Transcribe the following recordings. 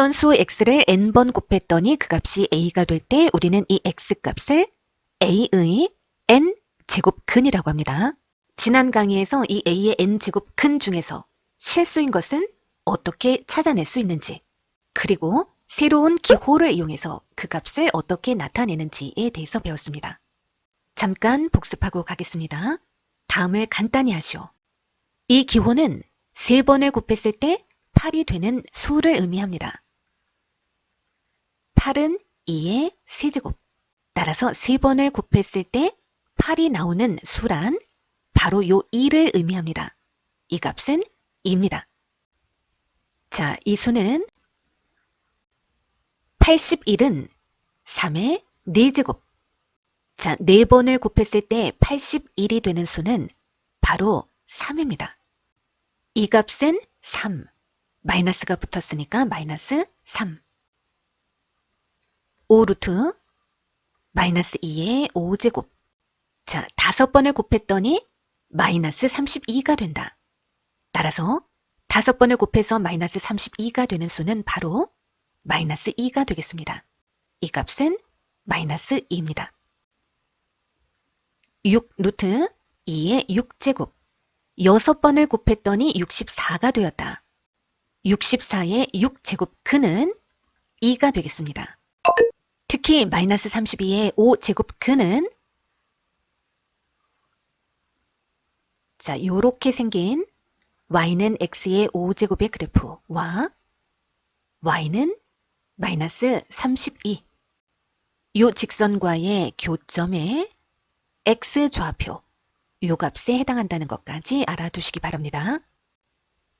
어떤 수 x를 n번 곱했더니 그 값이 a가 될 때 우리는 이 x 값을 a의 n 제곱근이라고 합니다. 지난 강의에서 이 a의 n 제곱근 중에서 실수인 것은 어떻게 찾아낼 수 있는지 그리고 새로운 기호를 이용해서 그 값을 어떻게 나타내는지에 대해서 배웠습니다. 잠깐 복습하고 가겠습니다. 다음을 간단히 하시오. 이 기호는 세 번을 곱했을 때 8이 되는 수를 의미합니다. 8은 2의 세제곱. 따라서 세 번을 곱했을 때 8이 나오는 수란 바로 요 2를 의미합니다. 이 값은 2입니다. 자, 이 수는 81은 3의 4제곱. 자, 4번을 곱했을 때 81이 되는 수는 바로 3입니다. 이 값은 3. 마이너스가 붙었으니까 마이너스 3. 5 루트 마이너스 2의 5제곱. 자, 다섯 번을 곱했더니 마이너스 32가 된다. 따라서 다섯 번을 곱해서 마이너스 32가 되는 수는 바로 마이너스 2가 되겠습니다. 이 값은 마이너스 2입니다. 6 루트 2의 6제곱. 여섯 번을 곱했더니 64가 되었다. 64의 6제곱 근은 2가 되겠습니다. 특히 마이너스 32의 5제곱 근은 자, 요렇게 생긴 y는 x의 5제곱의 그래프와 y는 마이너스 32. 요 직선과의 교점의 x 좌표, 요 값에 해당한다는 것까지 알아두시기 바랍니다.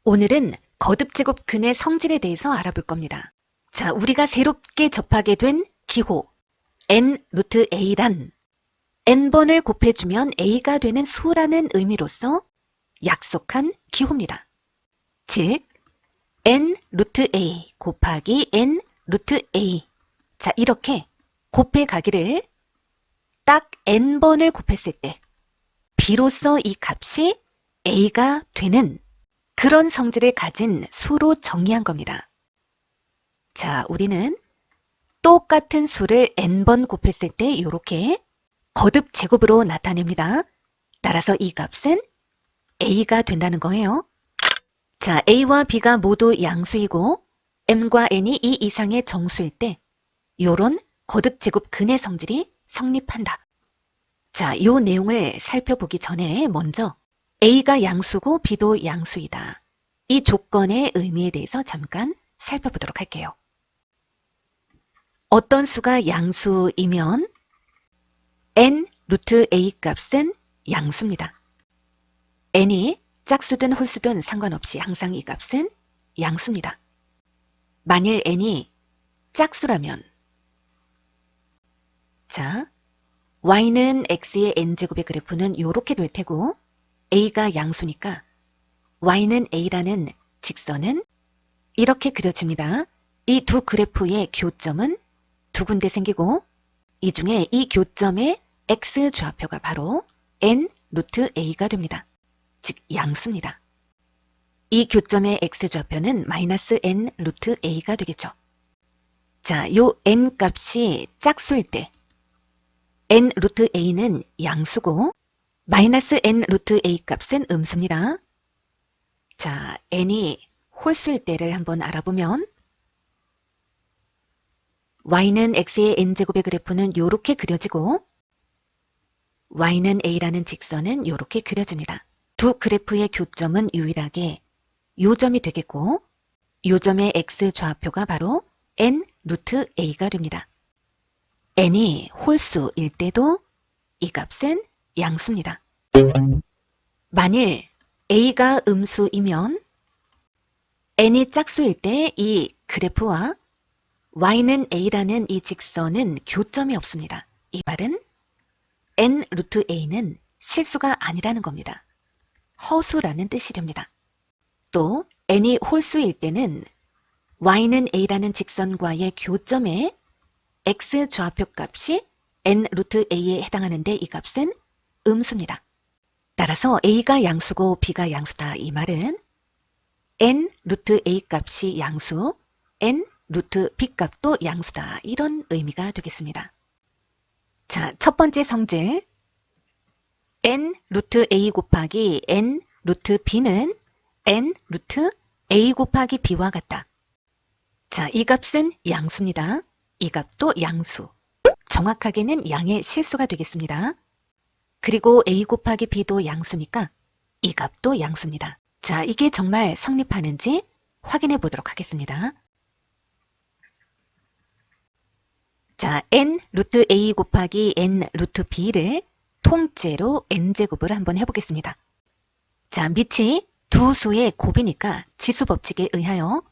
오늘은 거듭제곱 근의 성질에 대해서 알아볼 겁니다. 자, 우리가 새롭게 접하게 된 기호 n 루트 a란 n번을 곱해주면 a가 되는 수라는 의미로서 약속한 기호입니다. 즉, n 루트 a 곱하기 n 루트 a 자, 이렇게 곱해 가기를 딱 n번을 곱했을 때 비로소 이 값이 a가 되는 그런 성질을 가진 수로 정의한 겁니다. 자, 우리는 똑같은 수를 n번 곱했을 때 이렇게 거듭 제곱으로 나타냅니다. 따라서 이 값은 a가 된다는 거예요. 자, a와 b가 모두 양수이고 m과 n이 이 이상의 정수일 때 요런 거듭 제곱 근의 성질이 성립한다. 자, 요 내용을 살펴보기 전에 먼저 a가 양수고 b도 양수이다. 이 조건의 의미에 대해서 잠깐 살펴보도록 할게요. 어떤 수가 양수이면 n 루트 a 값은 양수입니다. n이 짝수든 홀수든 상관없이 항상 이 값은 양수입니다. 만일 n이 짝수라면 자, y는 x의 n제곱의 그래프는 이렇게 될 테고 a가 양수니까 y는 a라는 직선은 이렇게 그려집니다. 이 두 그래프의 교점은 두 군데 생기고 이 중에 이 교점의 x 좌표가 바로 n 루트 a가 됩니다. 즉 양수입니다. 이 교점의 x 좌표는 마이너스 n 루트 a가 되겠죠. 자, 요 n 값이 짝수일 때 n 루트 a는 양수고 마이너스 n 루트 a 값은 음수입니다. 자, n이 홀수일 때를 한번 알아보면 y는 x의 n제곱의 그래프는 이렇게 그려지고 y는 a라는 직선은 이렇게 그려집니다. 두 그래프의 교점은 유일하게 요점이 되겠고 요점의 x 좌표가 바로 n 루트 a가 됩니다. n이 홀수일 때도 이 값은 양수입니다. 만일 a가 음수이면 n이 짝수일 때 이 그래프와 y는 a라는 이 직선은 교점이 없습니다. 이 말은 n 루트 a는 실수가 아니라는 겁니다. 허수라는 뜻이 됩니다. 또 n이 홀수일 때는 y는 a라는 직선과의 교점에 x 좌표 값이 n 루트 a에 해당하는데 이 값은 음수입니다. 따라서 a가 양수고 b가 양수다 이 말은 n 루트 a 값이 양수, n 루트 b 값도 양수다. 이런 의미가 되겠습니다. 자, 첫 번째 성질 n 루트 a 곱하기 n 루트 b는 n 루트 a 곱하기 b와 같다. 자, 이 값은 양수입니다. 이 값도 양수. 정확하게는 양의 실수가 되겠습니다. 그리고 a 곱하기 b도 양수니까 이 값도 양수입니다. 자, 이게 정말 성립하는지 확인해 보도록 하겠습니다. 자, n 루트 a 곱하기 n 루트 b를 통째로 n제곱을 한번 해보겠습니다. 자, 밑이 두 수의 곱이니까 지수 법칙에 의하여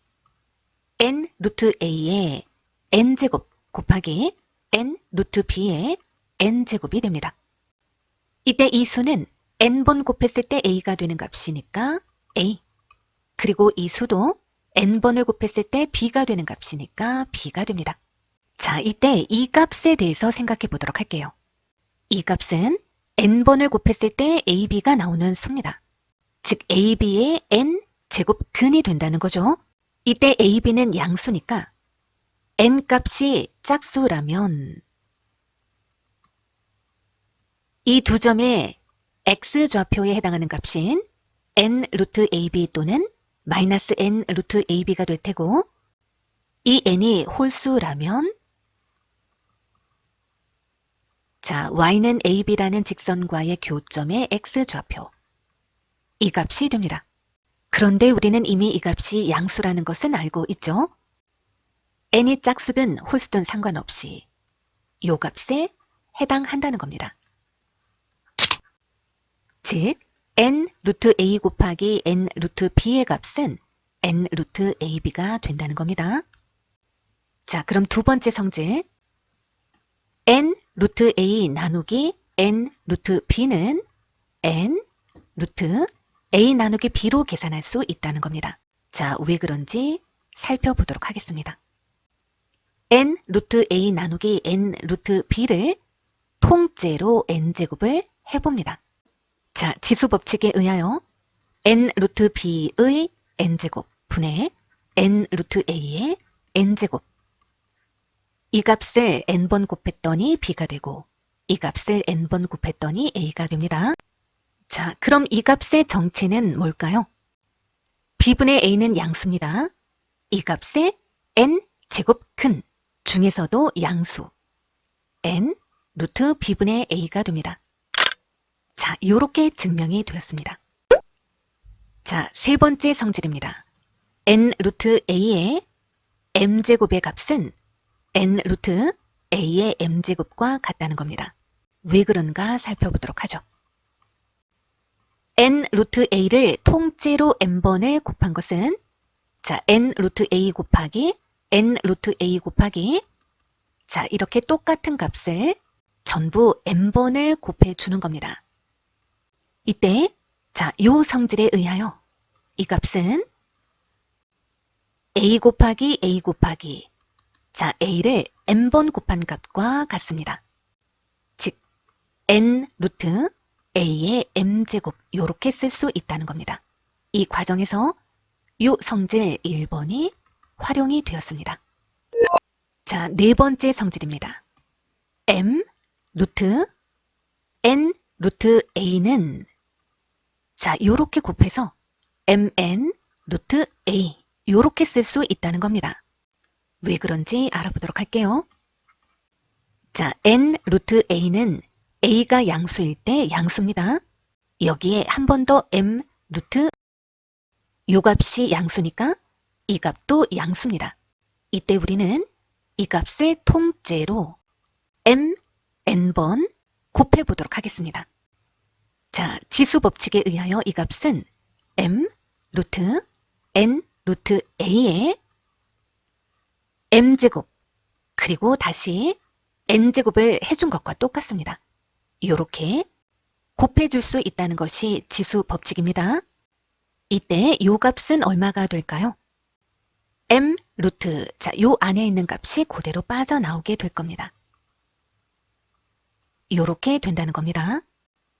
n 루트 a의 n제곱 곱하기 n 루트 b의 n제곱이 됩니다. 이때 이 수는 n번 곱했을 때 a가 되는 값이니까 a 그리고 이 수도 n번을 곱했을 때 b가 되는 값이니까 b가 됩니다. 자, 이때 이 값에 대해서 생각해 보도록 할게요. 이 값은 n번을 곱했을 때 ab가 나오는 수입니다. 즉 ab의 n 제곱 근이 된다는 거죠. 이때 ab는 양수니까 n 값이 짝수라면 이 두 점의 x 좌표에 해당하는 값인 n 루트 ab 또는 마이너스 n 루트 ab가 될 테고 이 n이 홀수라면 자, y는 ab라는 직선과의 교점의 x 좌표 이 값이 됩니다. 그런데 우리는 이미 이 값이 양수라는 것은 알고 있죠? n이 짝수든 홀수든 상관없이 요 값에 해당한다는 겁니다. 즉 n 루트 a 곱하기 n 루트 b의 값은 n 루트 ab가 된다는 겁니다. 자, 그럼 두 번째 성질 n 루트 a 나누기 n 루트 b는 n 루트 a 나누기 b로 계산할 수 있다는 겁니다. 자, 왜 그런지 살펴보도록 하겠습니다. n 루트 a 나누기 n 루트 b를 통째로 n제곱을 해봅니다. 자, 지수 법칙에 의하여 n 루트 b의 n제곱 분의 n 루트 a의 n제곱 이 값을 n번 곱했더니 b가 되고 이 값을 n번 곱했더니 a가 됩니다. 자, 그럼 이 값의 정체는 뭘까요? b분의 a는 양수입니다. 이 값의 n 제곱 근 중에서도 양수 n 루트 b분의 a가 됩니다. 자, 이렇게 증명이 되었습니다. 자, 세 번째 성질입니다. n 루트 a의 m제곱의 값은 n 루트 a의 m제곱과 같다는 겁니다. 왜 그런가 살펴보도록 하죠. n 루트 a를 통째로 n번을 곱한 것은 자, n 루트 a 곱하기 n 루트 a 곱하기 자, 이렇게 똑같은 값을 전부 n번을 곱해 주는 겁니다. 이때 자, 요 성질에 의하여 이 값은 a 곱하기 a 곱하기 자, a를 n번 곱한 값과 같습니다. 즉 n 루트 a의 m제곱 이렇게 쓸 수 있다는 겁니다. 이 과정에서 요 성질 1번이 활용이 되었습니다. 자, 네 번째 성질입니다. m 루트 n 루트 a는 자, 요렇게 곱해서 mn 루트 a 요렇게 쓸 수 있다는 겁니다. 왜 그런지 알아보도록 할게요. 자, n 루트 a는 a가 양수일 때 양수입니다. 여기에 한 번 더 m 루트 요 값이 양수니까 이 값도 양수입니다. 이때 우리는 이 값을 통째로 m n번 곱해 보도록 하겠습니다. 자, 지수 법칙에 의하여 이 값은 m 루트 n 루트 a의 m제곱 그리고 다시 n제곱을 해준 것과 똑같습니다. 이렇게 곱해줄 수 있다는 것이 지수 법칙입니다. 이때 요 값은 얼마가 될까요? m 루트, 자, 요 안에 있는 값이 그대로 빠져나오게 될 겁니다. 요렇게 된다는 겁니다.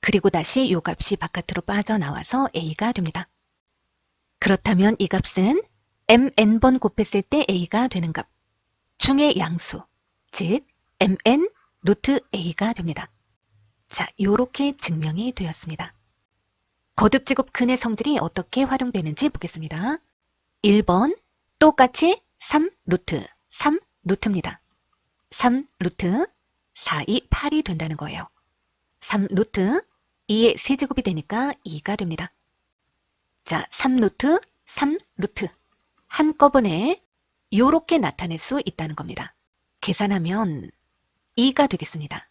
그리고 다시 요 값이 바깥으로 빠져나와서 a가 됩니다. 그렇다면 이 값은 mn번 곱했을 때 a가 되는 값 중의 양수, 즉 mn 루트 a가 됩니다. 자, 요렇게 증명이 되었습니다. 거듭제곱 근의 성질이 어떻게 활용되는지 보겠습니다. 1번 똑같이 3 루트 3 루트입니다. 3 루트 4, 2, 8이 된다는 거예요. 3 루트 2의 세제곱이 되니까 2가 됩니다. 자, 3 루트 3 루트 한꺼번에 요렇게 나타낼 수 있다는 겁니다. 계산하면 2가 되겠습니다.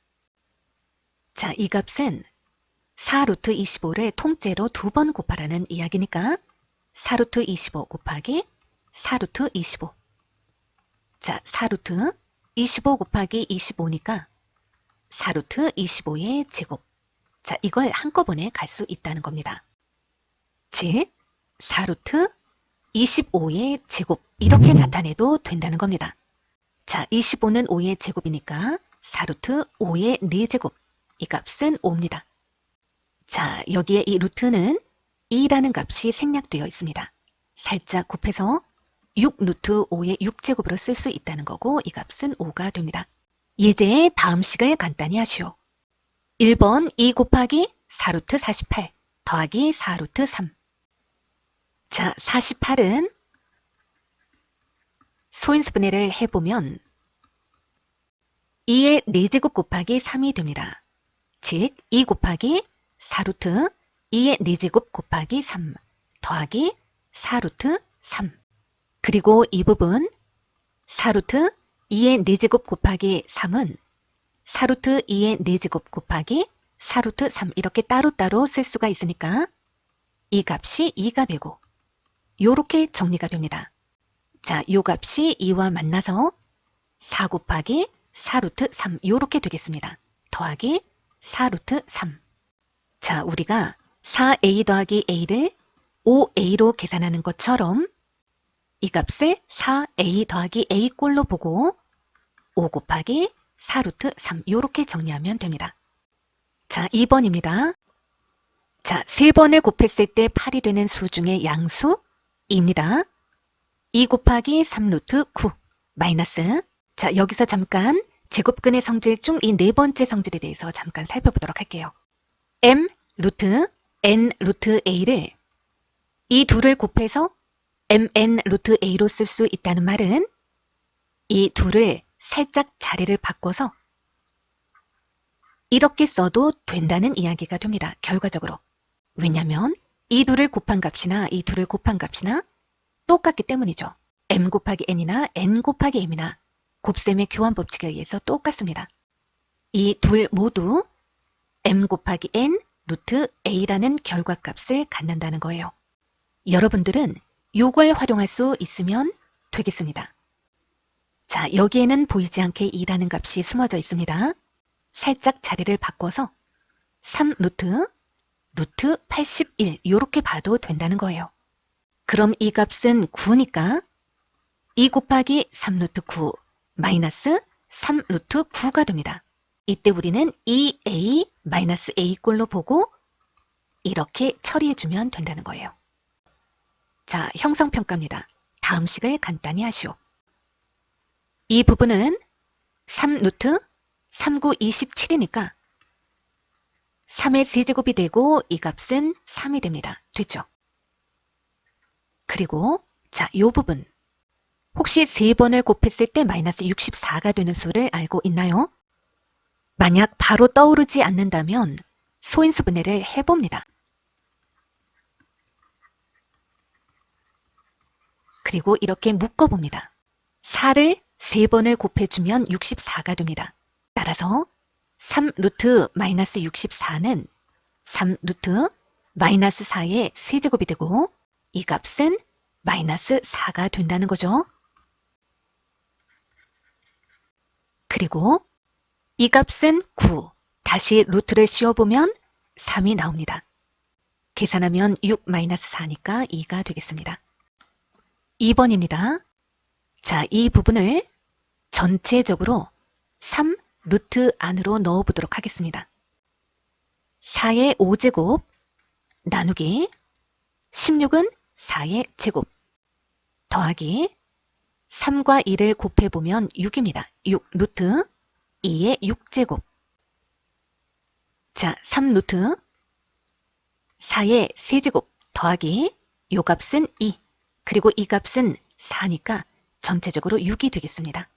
자, 이 값은 4루트 25를 통째로 두 번 곱하라는 이야기니까 4루트 25 곱하기 4루트 25 자, 4루트 25 곱하기 25니까 4루트 25의 제곱 자, 이걸 한꺼번에 갈 수 있다는 겁니다. 즉, 4루트 25의 제곱 이렇게 나타내도 된다는 겁니다. 자, 25는 5의 제곱이니까 4루트 5의 4제곱 이 값은 5입니다. 자, 여기에 이 루트는 2라는 값이 생략되어 있습니다. 살짝 곱해서 6 루트 5의 6제곱으로 쓸 수 있다는 거고 이 값은 5가 됩니다. 이제 다음 식을 간단히 하시오. 1번 2 곱하기 4루트 48 더하기 4루트 3 자, 48은 소인수 분해를 해보면 2의 4제곱 곱하기 3이 됩니다. 즉, 2 곱하기 4루트 2의 4제곱 곱하기 3 더하기 4루트 3 그리고 이 부분 4루트 2의 4제곱 곱하기 3은 4루트 2의 4제곱 곱하기 4루트 3 이렇게 따로따로 쓸 수가 있으니까 이 값이 2가 되고 요렇게 정리가 됩니다. 자, 요 값이 2와 만나서 4 곱하기 4루트 3 요렇게 되겠습니다. 더하기 4루트 3 자, 우리가 4a 더하기 a를 5a로 계산하는 것처럼 이 값을 4a 더하기 a 꼴로 보고 5 곱하기 4루트 3 이렇게 정리하면 됩니다. 자, 2번입니다. 자, 3번을 곱했을 때 8이 되는 수 중의 양수 입니다. 2 곱하기 3 루트 9 마이너스 자, 여기서 잠깐 제곱근의 성질 중 이 네 번째 성질에 대해서 잠깐 살펴보도록 할게요. m 루트 n 루트 a를 이 둘을 곱해서 mn 루트 a로 쓸 수 있다는 말은 이 둘을 살짝 자리를 바꿔서 이렇게 써도 된다는 이야기가 됩니다. 결과적으로. 왜냐하면 이 둘을 곱한 값이나 이 둘을 곱한 값이나 똑같기 때문이죠. m 곱하기 n이나 n 곱하기 m이나 곱셈의 교환 법칙에 의해서 똑같습니다. 이 둘 모두 m 곱하기 n 루트 a라는 결과값을 갖는다는 거예요. 여러분들은 요걸 활용할 수 있으면 되겠습니다. 자, 여기에는 보이지 않게 2라는 값이 숨어져 있습니다. 살짝 자리를 바꿔서 3 루트 루트 81 이렇게 봐도 된다는 거예요. 그럼 이 값은 9니까 2 곱하기 3 루트 9 마이너스 3 루트 9가 됩니다. 이때 우리는 2a 마이너스 a 꼴로 보고 이렇게 처리해주면 된다는 거예요. 자, 형성평가입니다. 다음 식을 간단히 하시오. 이 부분은 3 루트 39, 27이니까 3의 세제곱이 되고 이 값은 3이 됩니다. 됐죠? 그리고 자, 이 부분 혹시 3번을 곱했을 때 마이너스 64가 되는 수를 알고 있나요? 만약 바로 떠오르지 않는다면 소인수 분해를 해봅니다. 그리고 이렇게 묶어봅니다. 4를 3번을 곱해주면 64가 됩니다. 따라서 3 루트 마이너스 64는 3 루트 마이너스 4의 세제곱이 되고 이 값은 마이너스 4가 된다는 거죠. 그리고 이 값은 9. 다시 루트를 씌워보면 3이 나옵니다. 계산하면 6 마이너스 4니까 2가 되겠습니다. 2번입니다. 자, 이 부분을 전체적으로 3 루트 안으로 넣어보도록 하겠습니다. 4의 5제곱 나누기 16은 4의 제곱 더하기 3과 2를 곱해보면 6입니다. 6 루트 2의 6제곱 자, 3 루트 4의 세제곱 더하기 요 값은 2 그리고 이 값은 4니까 전체적으로 6이 되겠습니다.